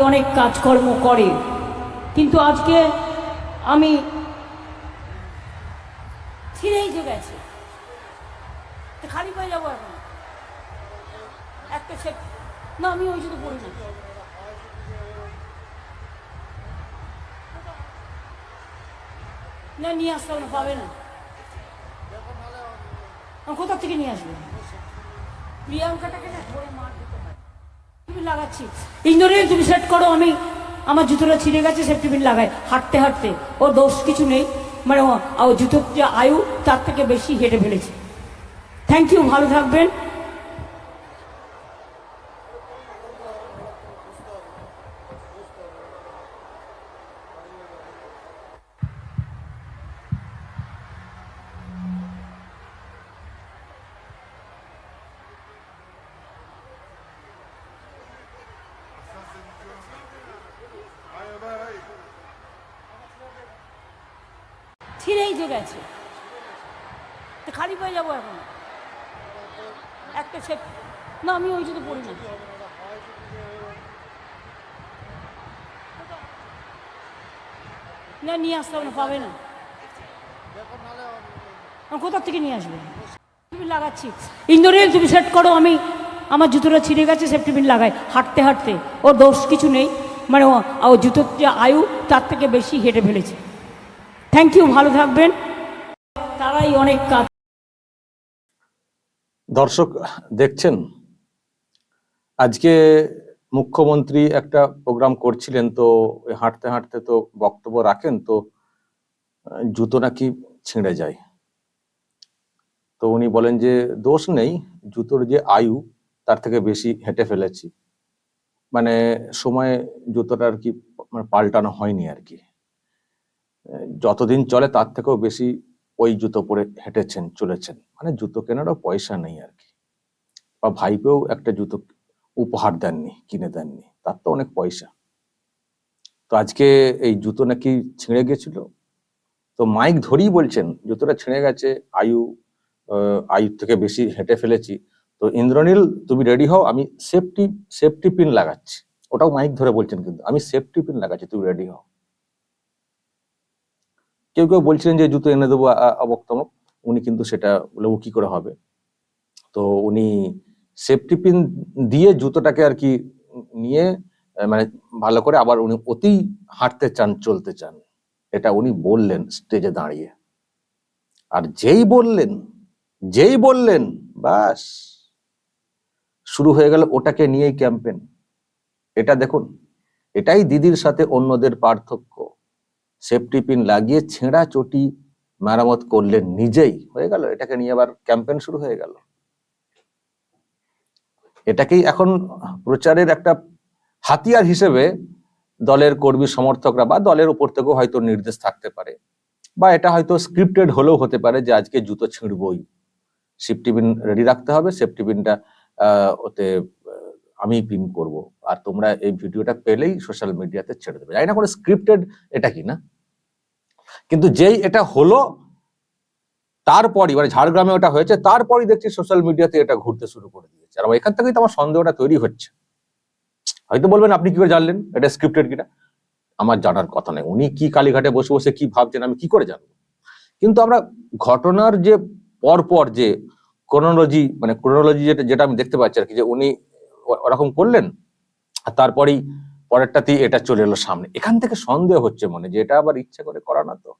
অনেক কাজকর্ম করে। কিন্তু আজকে আমি ছিঁড়েই যে গেছে। খালি পায়ে যাব এখন। একটা না, আমি ওই জন্য পড়ি না। নিয়ে আসতে হবে না, পাবে না। কোথা থেকে নিয়ে আসবে? প্রিয়াঙ্কাটাকে ধরে মার লাগাচ্ছি। ইঞ্জুরিয়াল তুমি সেট করো আমি। আমার জুতোটা ছিঁড়ে গেছে সেফটি পিন লাগাই হাঁটতে হাঁটতে। ওর দোষ কিছু নেই। মানে ও জুতোর যে আয়ু, তার থেকে বেশি হেঁটে ফেলেছে। থ্যাংক ইউ ভালো থাকবেন। ছিঁড়েই যে গেছে। তো খালি পেয়ে যাব এখন। একটা সে না, আমি ওই জন্য পড়ি না। না, নিয়ে আসতে হবে না, পাবে না। আমি কোথা থেকে নিয়ে আসবে? তুমি লাগাচ্ছি। ইঞ্জুরিয়াল তুমি সেট করো, আমি আমার জুতোটা ছিঁড়ে গেছে সেফটি পিন লাগাই। হাঁটতে হাঁটতে। ওর দোষ কিছু নেই। মানে ও জুতোর যে আয়ু, তার থেকে বেশি হেঁটে ফেলেছে। থ্যাংক ইউ ভালো থাকবেন। তারাই অনেক কাজ দর্শক, দেখছেন? আজকে মুখ্যমন্ত্রী একটা প্রোগ্রাম করছিলেন, তো হাঁটতে হাঁটতে তো বক্তব্য রাখেন, তো জুতো নাকি ছিঁড়ে যায়। তো উনি বলেন যে, দোষ নেই, জুতোর যে আয়ু, তার থেকে বেশি হেঁটে ফেলেছি। মানে সময় জুতোটা আর কি মানে পাল্টানো হয়নি আর কি। যতদিন চলে তার থেকেও বেশি ওই জুতো পরে হেঁটেছেন, চলেছেন। মানে জুতো কেনারও পয়সা নেই আর কি। বা ভাইপেও একটা জুতো উপহার দেননি, কিনে দেননি, তার তো অনেক পয়সা। তো আজকে এই জুতো নাকি ছিঁড়ে গেছিল। তো মাইক ধরেই বলছেন, জুতোটা ছিঁড়ে গেছে, আয়ু আয়ুর থেকে বেশি হেঁটে ফেলেছি। তো ইন্দ্রনীল, তুমি রেডি হও, আমি সেফটি সেফটি পিন লাগাচ্ছি। ওটাও মাইক ধরে বলছেন কিন্তু, আমি সেফটি পিন লাগাচ্ছি, তুমি রেডি হও। কেউ কেউ বলছিলেন যে জুতো এনে দেবো, আ- অমুক তমক উনি কিন্তু সেটা ও কি করে হবে? তো উনি সেফটি পিন দিয়ে জুতোটাকে আর কি নিয়ে মানে ভালো করে আবার উনি অতি হাঁটতে চান, চলতে চান। এটা উনি বললেন স্টেজে দাঁড়িয়ে। আর যেই বললেন যেই বললেন, বাস, শুরু হয়ে গেল ওটাকে নিয়েই ক্যাম্পেন এটা দেখুন, এটাই দিদির সাথে অন্যদের পার্থক্য। সেফটি পিন লাগিয়ে ছেঁড়া চটি মেরামত করলেন নিজেই। হয়ে গেল, এটাকে নিয়ে আবার ক্যাম্পেন শুরু হয়ে গেল। এটাকেই এখন প্রচারের একটা হাতিয়ার হিসেবে দলের কর্মী সমর্থকরা বা দলের উপর থেকেও হয়তো নির্দেশ থাকতে পারে। বা এটা হয়তো স্ক্রিপ্টেড হলেও হতে পারে যে আজকে জুতো ছিঁড়বই। সেফটি পিন রেডি রাখতে হবে সেফটি পিনটা ওতে আমি পিন করব। আর তোমরা এই ভিডিওটা পেলেই সোশ্যাল মিডিয়াতে ছেড়ে দেবে। জানি না কোনো স্ক্রিপ্টেড এটা কি না? কিন্তু যেই এটা হলো, তারপরই মানে ঝাড়গ্রামে ওটা হয়েছে, তারপরই দেখছি সোশ্যাল মিডিয়াতে এটা ঘুরতে শুরু করে দিয়েছে। আর এখান থেকেই তো আমার সন্দেহটা তৈরি হচ্ছে। হয়তো বলবেন, আপনি কি করে জানলেন? এটা স্ক্রিপ্টেড কিনা? আমার জানার কথা নেই। উনি কি কালীঘাটে বসে বসে কি ভাবছেন, আমি কি করে জানব? কিন্তু আমরা ঘটনার যে পরপর যে ক্রোনোলজি মানে ক্রোনোলজি যেটা যেটা আমি দেখতে পাচ্ছি আর কি, যে উনি ওরকম করলেন তারপরেই পরেরটাতেই এটা চলে এলো সামনে। এখান থেকে সন্দেহ হচ্ছে মনে, যে এটা আবার ইচ্ছে করে করা না তো।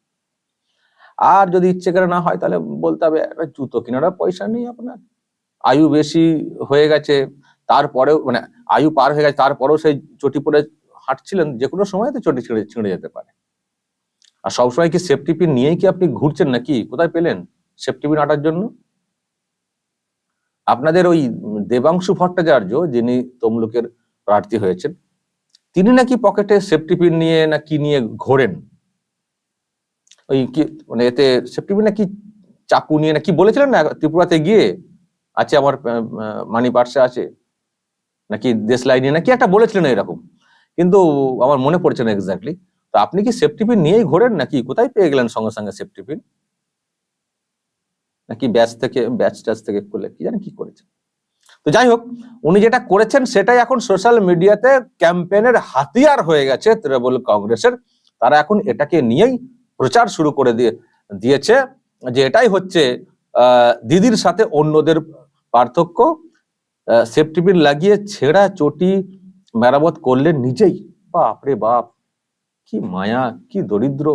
আর যদি ইচ্ছে করে না হয়, তাহলে বলতে হবে "আরে জুতো কেনারও পয়সা নেই আপনার। আয়ু বেশি হয়ে গেছে, তারপরেও মানে আয়ু পার হয়ে গেছে, তারপরেও সেই চটি পরে হাঁটছিলেন, যে কোনো সময় তো চটি ছিঁড়ে ছিঁড়ে যেতে পারে। আর সবসময় কি সেফটি পিন নিয়েই কি আপনি ঘুরছেন নাকি? কোথায় পেলেন সেফটি পিন আটার জন্য? আপনাদের ওই দেবাংশু ভট্টাচার্য, যিনি তমলুকের প্রার্থী হয়েছেন, তিনি নাকি পকেটে সেফটি পিন নিয়ে না কি নিয়ে ঘোরেন? ওই কি মানে এতে সেফটি পিন নাকি চাকু নিয়ে না কি বলেছিলেন না ত্রিপুরাতে গিয়ে? আছে আমার মানি পার্সে আছে। নাকি দেশ দেশলাই নিয়ে নাকি একটা বলেছিলেন এরকম। কিন্তু আমার মনে পড়ছে না এক্স্যাক্টলি তো আপনি কি সেফটি পিন নিয়েই ঘোরেন নাকি কোথায় পেয়ে গেলেন সঙ্গে সঙ্গে সেফটি পিন নাকি ব্যাচ থেকে ব্যাচ ট্যাচ থেকে খুলে, কি জানি কি করেছেন? তো যাই হোক উনি যেটা করেছেন সেটাই এখন সোশ্যাল মিডিয়াতে ক্যাম্পেনের হাতিয়ার হয়ে গেছে তৃণমূল কংগ্রেসের। তারা এখন এটাকে নিয়েই প্রচার শুরু করে দিয়ে, দিয়েছে যে এটাই হচ্ছে দিদির সাথে অন্যদের পার্থক্য। সেফটি পিন লাগিয়ে ছেঁড়া চটি মেরামত করলেন নিজেই বাপরে বাপ, কি মায়া, কি দরিদ্র,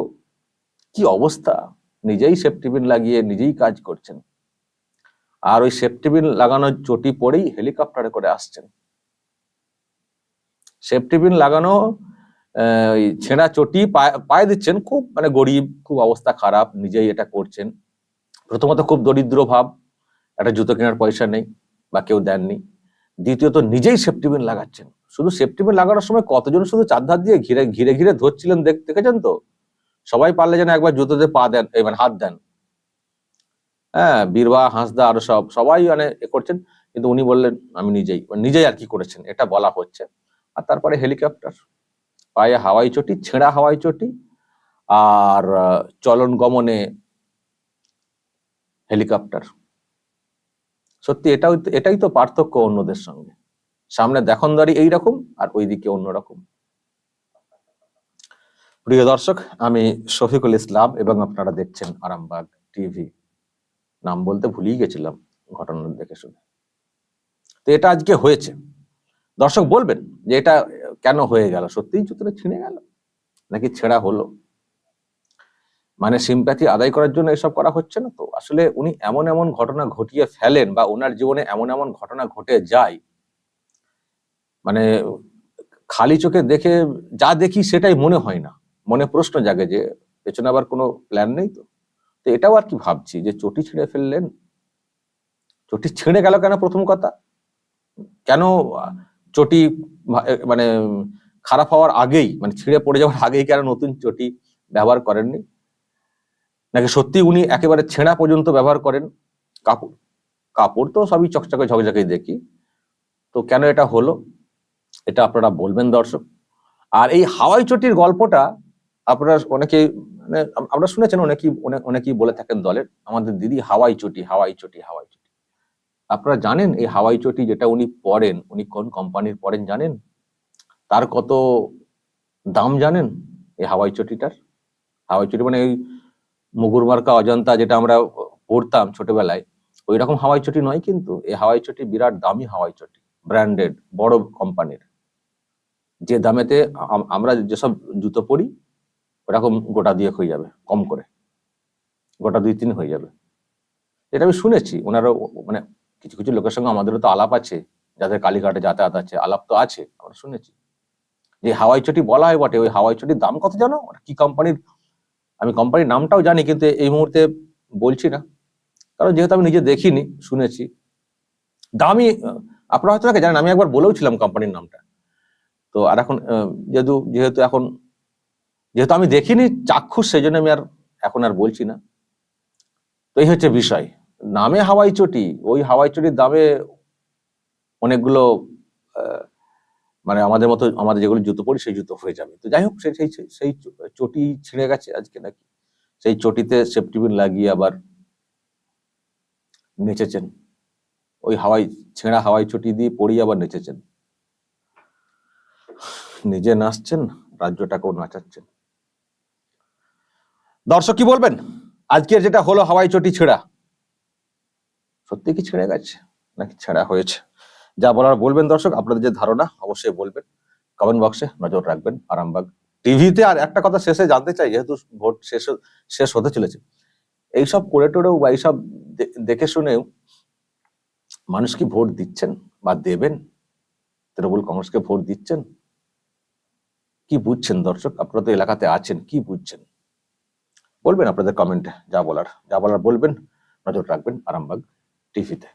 কি অবস্থা। নিজেই সেফটি পিন লাগিয়ে নিজেই কাজ করছেন। আর ওই সেফটি পিন লাগানো চটি পরেই হেলিকপ্টারে করে আসছেন। সেফটি পিন লাগানো ওই ছেঁড়া চটি পায়ে- দিচ্ছেন, খুব মানে গরিব, খুব অবস্থা খারাপ, নিজেই এটা করছেন। প্রথমত খুব দরিদ্র ভাব, একটা জুতো কেনার পয়সা নেই বা কেউ দেননি। দ্বিতীয়ত নিজেই সেফটি পিন লাগাচ্ছেন। শুধু সেফটি পিন লাগানোর সময় কতজন শুধু চারধার দিয়ে ঘিরে ঘিরে ঘিরে ধরছিলেন দেখ দেখেছেন তো? সবাই পারলে যেন একবার জুতোতে পা দেন মানে হাত দেন। হ্যাঁ বীরবা, হাঁসদা আরও সব, সবাই মানে এ করছেন। কিন্তু উনি বললেন, আমি নিজেই নিজেই আর কি করেছেন, এটা বলা হচ্ছে। আর তারপরে হেলিকপ্টার, পায়ে হাওয়াই চটি, ছেঁড়া হাওয়াই চটি, আর চলন গমনে হেলিকপ্টার। সত্যি এটাও, এটাই তো পার্থক্য অন্যদের সঙ্গে। সামনে দেখনদারি এইরকম, আর ওইদিকে অন্যরকম। প্রিয় দর্শক, আমি শফিকুল ইসলাম এবং আপনারা দেখছেন আরামবাগ টিভি। নাম বলতে ভুলেই গেছিলাম ঘটনা দেখে শুনে। তো এটা আজকে হয়েছে। দর্শক বলবেন যে এটা কেন হয়ে গেল? সত্যিই জুতোটা ছিঁড়ে গেল? নাকি ছেঁড়া হলো? মানে সিম্প্যাথি আদায় করার জন্য এসব করা হচ্ছে না তো? আসলে উনি এমন এমন ঘটনা ঘটিয়ে ফেলেন বা ওনার জীবনে এমন এমন ঘটনা ঘটে যায় মানে খালি চোখে দেখে যা দেখি সেটাই মনে হয় না। মনে প্রশ্ন জাগে যে পেছনে আবার কোনো প্ল্যান নেই তো? তো এটাও আর কি ভাবছি যে চটি ছিঁড়ে ফেললেন। চটি ছিঁড়ে গেল কেন প্রথম কথা? কেন, চটি মানে খারাপ হওয়ার আগেই মানে ছিঁড়ে পড়ে যাওয়ার আগেই কেন নতুন চটি ব্যবহার করেননি? নাকি সত্যি উনি একেবারে ছেঁড়া পর্যন্ত ব্যবহার করেন? কাপড় কাপড় তো সবই চকচকে ঝকঝকে দেখি। তো কেন এটা হলো? এটা আপনারা বলবেন দর্শক। আর এই হাওয়াই চটির গল্পটা আপনারা অনেকেই মানে আমরা শুনেছেন অনেকেই অনেক অনেকেই বলে থাকেন দলের, আমাদের দিদি হাওয়াই চটি হাওয়াই চটি হাওয়াই চটি। আপনারা জানেন এই হাওয়াই চটি যেটা উনি পরেন উনি কোন কোম্পানির পরেন জানেন? তার কত দাম জানেন এই হাওয়াই চটিটার? হাওয়াই চটি মানে ওই মুগুর মার্কা অজন্তা যেটা আমরা পড়তাম ছোটবেলায়, ওই রকম হাওয়াই চটি নয় কিন্তু এই হাওয়াই চটি বিরাট দামি হাওয়াই চটি, ব্র্যান্ডেড, বড় কোম্পানির। যে দামেতে আমরা যেসব জুতো পরি ওরকম গোটা দিয়ে হয়ে যাবে, কম করে। গোটা দুই তিন হয়ে যাবে। এটা আমি শুনেছি, ওনারও মানে কিছু কিছু লোকের সঙ্গে আমাদেরও তো আলাপ আছে, যাদের কালীঘাটে যাতায়াত আছে, আলাপ তো আছে, আমরা শুনেছি। যে হাওয়াই চটি বলা হয় বটে, ওই হাওয়াই চটির দাম কত জানো? কি কোম্পানির আমি কোম্পানির নামটাও জানি, কিন্তু এই মুহূর্তে বলছি না। কারণ যেহেতু আমি নিজে দেখিনি, শুনেছি। দামি, আপনারা হয়তো জানেন, আমি একবার বলেও ছিলাম কোম্পানির নামটা। তো আর এখন যেহেতু যেহেতু এখন যেহেতু আমি দেখিনি চাক্ষুষ সেই জন্য আমি আর এখন আর বলছি না। তো এই হচ্ছে বিষয়। নামে হাওয়াই চটি, ওই হাওয়াই চটির দামে অনেকগুলো মানে আমাদের মতো, আমাদের যেগুলো জুতো পরি, সেই জুতো হয়ে যাবে। তো যাই হোক, সেই সেই সেই চটি ছিঁড়ে গেছে আজকে নাকি। সেই চটিতে সেফটি পিন লাগিয়ে আবার নেচেছেন। ওই হাওয়াই, ছেঁড়া হাওয়াই চটি দিয়ে পড়িয়ে আবার নেচেছেন। নিজে নাচছেন, রাজ্যটাকেও নাচাচ্ছেন। দর্শক কি বলবেন? আজকের যেটা হলো হাওয়াই চটি ছেঁড়া। সত্যি কি ছেড়ে গেছে? নাকি ছেঁড়া হয়েছে? যা বলার বলবেন দর্শক, আপনাদের যে ধারণা, অবশ্যই বলবেন। কমেন্ট বক্সে নজর রাখবেন আরামবাগ টিভিতে আর একটা কথা শেষে জানতে চাই, যেহেতু ভোট শেষ শেষ হতে চলেছে। এইসব করে টোরেও বা এইসব দেখে শুনেও মানুষ কি ভোট দিচ্ছেন বা দেবেন? তৃণমূল কংগ্রেসকে ভোট দিচ্ছেন? কি বুঝছেন দর্শক? আপনারা তো এলাকাতে আছেন, কি বুঝছেন? বলবেন আপনাদের কমেন্টে যা বলার যা বলার বলবেন নজর রাখবেন আরামবাগ টিভিতে